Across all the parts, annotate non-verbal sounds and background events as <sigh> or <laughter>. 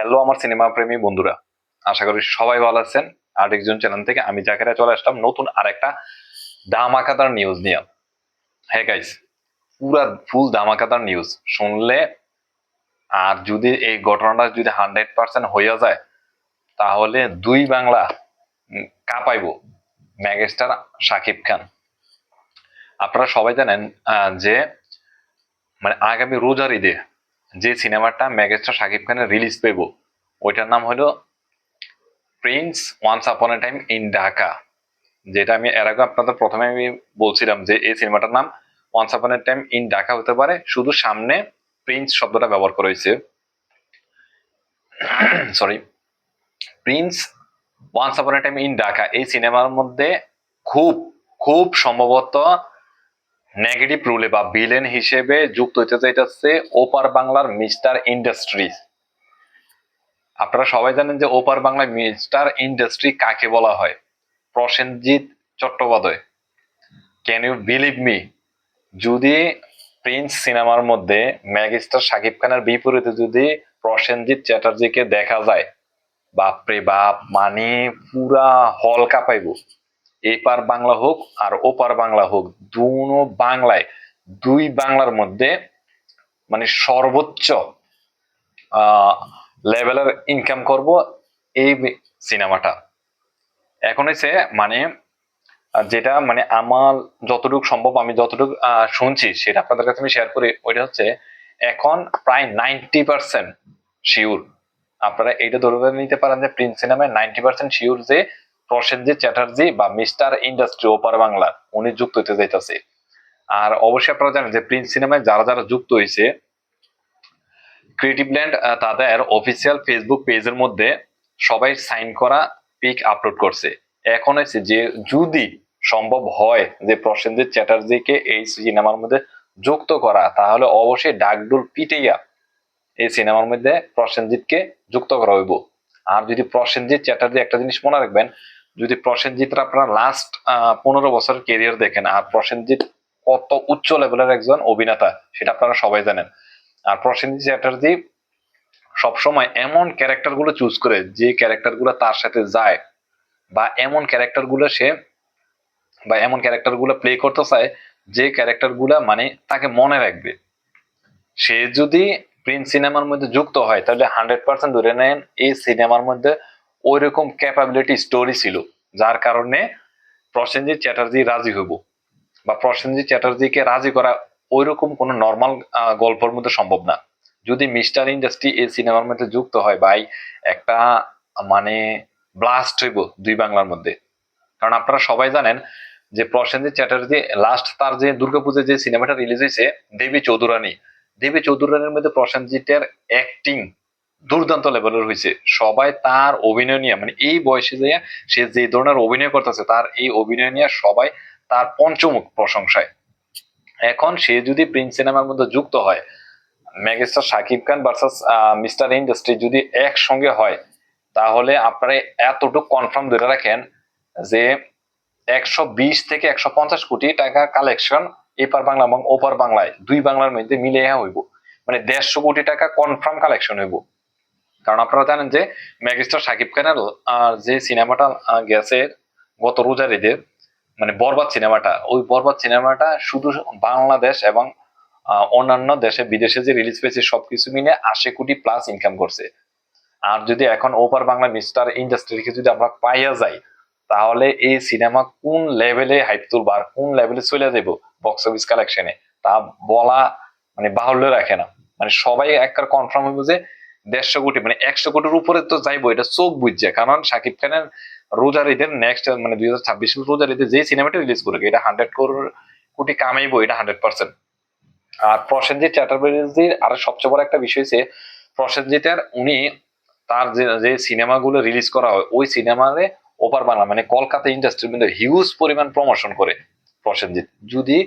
Hello, আমার cinema প্রেমী বন্ধুরা। আশা করি সবাই ভালো আছেন। আরেকজন চ্যানেল থেকে আমি জাকেরা চলে আসলাম নতুন আরেকটা ধামাকাদার নিউজ নিয়ে। হ্যাঁ গাইস পুরা ফুল ধামাকাদার নিউজ শুনলে আর যদি এই ঘটনাটা যদি হান্ড্রেড পার্সেন্ট হইয়া যায়, তাহলে দুই বাংলা কাঁপাইব ম্যাগেস্টার সাকিব খান। আপনারা সবাই জানেন যে মানে আগামী রোজার ঈদে যে সিনেমাটা ম্যাগেস্টার শাকিব খানের রিলিজ পেব ওইটার নাম হলো Prince once upon A time in Dhaka, যেটা আমি এর আগে আপনাদের প্রথমে আমি বলছিলাম যে এই সিনেমাটার নাম once upon A time in Dhaka হতে পারে, শুধু সামনে প্রিন্স শব্দটা ব্যবহার করা হয়েছে। <clears throat> Sorry Prince once upon A time in Dhaka, এই সিনেমার মধ্যে খুব খুব সম্ভবত নেগেটিভ রুলে বা ভিলেন হিসেবে যুক্ত হইতে চাইতেছে ওপার বাংলার মিস্টার ইন্ডাস্ট্রিজ। আপনারা সবাই জানেন যে ওপার বাংলায় মিস্টার ইন্ডাস্ট্রি কাকে বলা হয়? Prosenjit Chattopadhyay. Can you believe me যদি প্রিন্স সিনেমার মধ্যে ম্যাগিস্টার শাকিব খানের বিপরীতে যদি প্রসেনজিৎ চ্যাটার্জিকে দেখা যায়, বাপরে বাপ মানে পুরা হল কাঁপাইব। এপার বাংলা হোক আর ওপার বাংলা হোক, দুনো বাংলায়, দুই বাংলার মধ্যে মানে সর্বোচ্চ লেভেলের ইনকাম করব এই সিনেমাটা। এখন হচ্ছে মানে যেটা মানে আমার যতটুকু সম্ভব, আমি যতটুকু শুনছি সেটা আপনাদের কাছে আমি শেয়ার করি, ওইটা হচ্ছে এখন প্রায় নাইনটি পার্সেন্ট শিওর আপনারা এইটা ধরে নিতে পারেন যে প্রিন্স সিনেমায় নাইনটি পার্সেন্ট শিওর যে প্রসেনজিৎ চ্যাটার্জি বা মিস্টার ইন্ডাস্ট্রি ওপার বাংলার উনি যুক্ত হতে যাইতেছে। আর অবশ্যই আপনারা জানেন যে প্রিন্স সিনেমায় যারা যারা যুক্ত হয়েছে ক্রিয়েটিভ ল্যান্ড তাদের অফিসিয়াল ফেসবুক পেজের মধ্যে সবাই সাইন করা পিক আপলোড করছে। এখন হয়েছে যে যদি সম্ভব হয় যে প্রসেনজিৎ চ্যাটার্জিকে এই সিনেমার মধ্যে যুক্ত করা, তাহলে অবশ্যই ডাকডুল পিটেইয়া এই সিনেমার মধ্যে প্রসেনজিৎকে যুক্ত করা হইব। আর যদি প্রসেনজিৎ চ্যাটার্জি একটা জিনিস মনে রাখবেন যদি প্রসেনজিৎর আপনারা লাস্ট পনেরো বছরের কেরিয়ার দেখেন, আর প্রসেনজিৎ কত উচ্চ লেভেলের একজন অভিনেতা, সেটা আপনারা সবাই জানেন। আর প্রসেনজিৎ চ্যাটার্জি সবসময় এমন ক্যারেক্টারগুলো চুজ করে, যে ক্যারেক্টারগুলো তার সাথে যায়, বা এমন ক্যারেক্টারগুলো সে, বা এমন ক্যারেক্টারগুলো প্লে করতে চায়, যে ক্যারেক্টারগুলা মানে তাকে মনে রাখবে। সে যদি প্রিন্স সিনেমার মধ্যে যুক্ত হয়, তাহলে হান্ড্রেড পার্সেন্ট ধরে নেন, এই সিনেমার মধ্যে ওই রকম ক্যাপাবিলিটি স্টোরি ছিল, যার কারণে প্রসেনজিৎ চ্যাটার্জি রাজি হইব বা প্রসেনজিৎ চ্যাটার্জিকে রাজি করা ওই রকম কোনো নর্মাল গল্পের মধ্যে সম্ভব না। যদি মিস্টার ইন্ডাস্ট্রি এই সিনেমার মধ্যে যুক্ত হয়, ভাই, একটা মানে ব্লাস্ট হইব দুই বাংলার মধ্যে। কারণ আপনারা সবাই জানেন যে প্রসেনজিৎ চ্যাটার্জি লাস্ট তার যে দুর্গাপুজোর যে সিনেমাটা রিলিজ হয়েছে, দেবী চৌধুরানী। দেবী চৌধুরানীর মধ্যে প্রসেনজিতের অ্যাক্টিং দুর্দান্ত লেভেলের হয়েছে সবাই তার অভিনয় নিয়ে মানে এই বয়সে যে সে যে ধরনের অভিনয় করতেছে, তার এই অভিনয় নিয়ে সবাই তার পঞ্চমুখ প্রশংসায়। এখন সে যদি প্রিন্স সিনেমার মধ্যে যুক্ত হয় megastar Shakib Khan versus mister industry যদি একসঙ্গে হয়, তাহলে আপনারা এতটুকু কনফার্ম ধরে রাখেন যে একশো বিশ থেকে একশো পঞ্চাশ কোটি টাকা কালেকশন এপার বাংলা এবং ওপার বাংলায়, দুই বাংলার মধ্যে মিলে হইব। মানে দেড়শো কোটি টাকা কনফার্ম কালেকশন হইব। কারণ আপনারা জানেন যে মেগাস্টার শাকিব খানের যে সিনেমাটা গেছে গত রোজার ঈদে মানে বরবাদ সিনেমাটা, ওই বরবাদ সিনেমাটা শুধু বাংলাদেশ এবং অন্যান্য দেশে, বিদেশে যে রিলিজ পেয়েছে, সবকিছু মিলে আশি কোটি প্লাস ইনকাম করছে। আর যদি এখন ওপার বাংলা মিস্টার ইন্ডাস্ট্রিকে যদি আমরা পাইয়া যাই, তাহলে এই সিনেমা কোন লেভেলে হাইপ তুলবো আর কোন লেভেলে চলে যাব বক্স অফিস কালেকশনে তা বলা মানে বাহুল্য রাখে না। মানে সবাই একবার কনফার্ম হইব যে দেড়শো কোটি মানে একশো কোটির উপরে তো যাইবো, এটা চোখ বুঝছে। কারণ শাকিব খানের রোজার ঈদের নেক্সট মানে দুই হাজার ছাব্বিশ রোজার ঈদে যে সিনেমাটা রিলিজ করবে এটা হান্ড্রেড কোটি কামাইবো, এটা হান্ড্রেড পার্সেন্ট আর প্রসেনজিৎ চ্যাটার্জির আর সবচেয়ে বড় একটা বিষয় হচ্ছে, প্রসেনজিতের উনি তার যে সিনেমাগুলো রিলিজ করা হয়, ওই সিনেমারে ওপার বাংলা মানে কলকাতা ইন্ডাস্ট্রির মধ্যে হিউজ পরিমাণ প্রমোশন করে প্রসেনজিৎ। যদি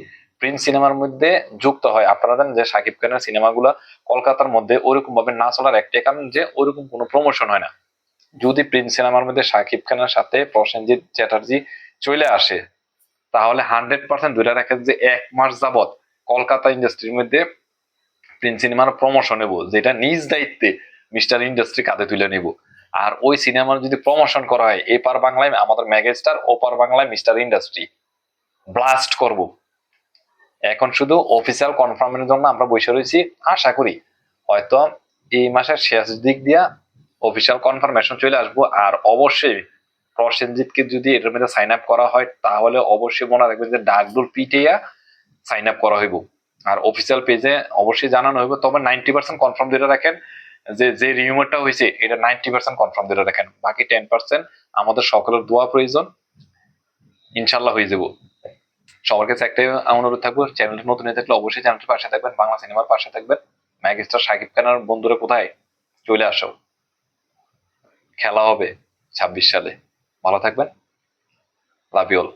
প্রিন্স সিনেমার মধ্যে যুক্ত হয়। আপনারা জানেন যে শাকিব খানের সিনেমাগুলো কলকাতার মধ্যে ওরকম ভাবে না চলার একটাই কারণ যে ওরকম কোনো প্রমোশন হয় না। যদি প্রিন্স সিনেমার মধ্যে শাকিব খানের সাথে প্রসেনজিৎ চ্যাটার্জি চলে আসে, তাহলে হান্ড্রেড পার্সেন্ট ধরে রাখেন যে এক মাস যাবত কলকাতা ইন্ডাস্ট্রির মধ্যে প্রিন্স সিনেমার প্রমোশন নেব, যেটা নিজ দায়িত্বে মিস্টার ইন্ডাস্ট্রি কাঁধে তুলে নেব। আর ওই সিনেমার যদি প্রমোশন করা হয়, এপার বাংলায় আমাদের মেগাস্টার ওপার বাংলায় মিস্টার ইন্ডাস্ট্রি ব্লাস্ট করব। এখন শুধু অফিসিয়াল কনফার্মের জন্য আমরা বসে রয়েছি। আশা করি হয়তো এই মাসের শেষ দিক দিয়া অফিসিয়াল কনফার্মেশন চলে আসব। আর অবশ্যই প্রসেনজিৎকে যদি এটার মধ্যে সাইন আপ করা হয়, তাহলে অবশ্যই মনে রাখবেন যে ডাকডোর পিটিয়া সাইন আপ করা হইব। আর অফিসিয়াল পেজে অবশ্যই জানানো হইব। তবে নাইনটি পার্সেন্ট কনফার্ম দিয়ে রাখেন যে যে রিউমারটা হয়েছে এটা নাইনটি পার্সেন্ট কনফার্ম দিয়ে রাখেন। বাকি টেন পার্সেন্ট আমাদের সকলের দোয়া প্রয়োজন। ইনশাল্লাহ হয়ে যাব। সবার কাছে একটাই অনুরোধ থাকব, চ্যানেলটা নতুন হয়ে থাকলে অবশ্যই চ্যানেলটির পাশে থাকবেন, বাংলা সিনেমার পাশে থাকবেন। ম্যাগস্টার সাকিব খানার বন্ধুরা কোথায়? চলে আসো। খেলা হবে ছাব্বিশ সালে। ভালো থাকবেন। Love you all